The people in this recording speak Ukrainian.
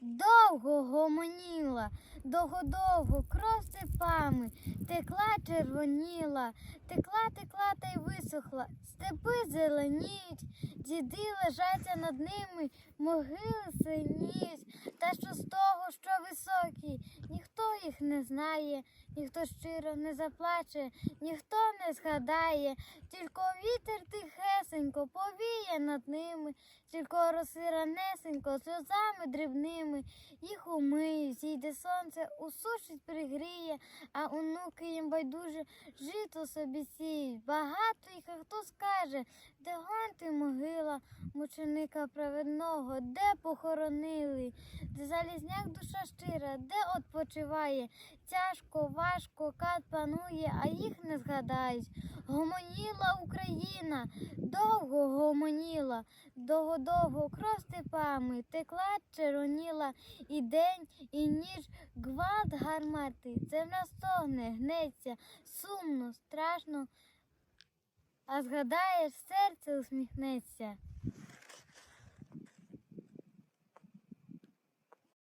довго гомоніла, довго-довго кров степами, текла червоніла, текла, текла та й висохла, степи зеленіють, діди лежаться над ними, могили синіють, та що не знає, ніхто щиро не заплаче, ніхто не згадає, тільки вітер тихесенько повіє над ними, тільки роси ранесенько сльозами дрібними, їх умиють, зійде сонце, усушить, пригріє, а онуки їм байдуже жито собі сіють. Багато їх, а хто скаже, де гон ти могила мученика праведного, де похоронили, де залізняк душа щира, де odpoczywає, тяжко, важко, кат панує, а їх не згадають. Гомоніла Україна, довго гомоніла, довго-довго кров степами, текла, червоніла, і день, і ніч, гвалт гармати, земля стогне, гнеться, сумно, страшно, а згадаєш, серце усміхнеться.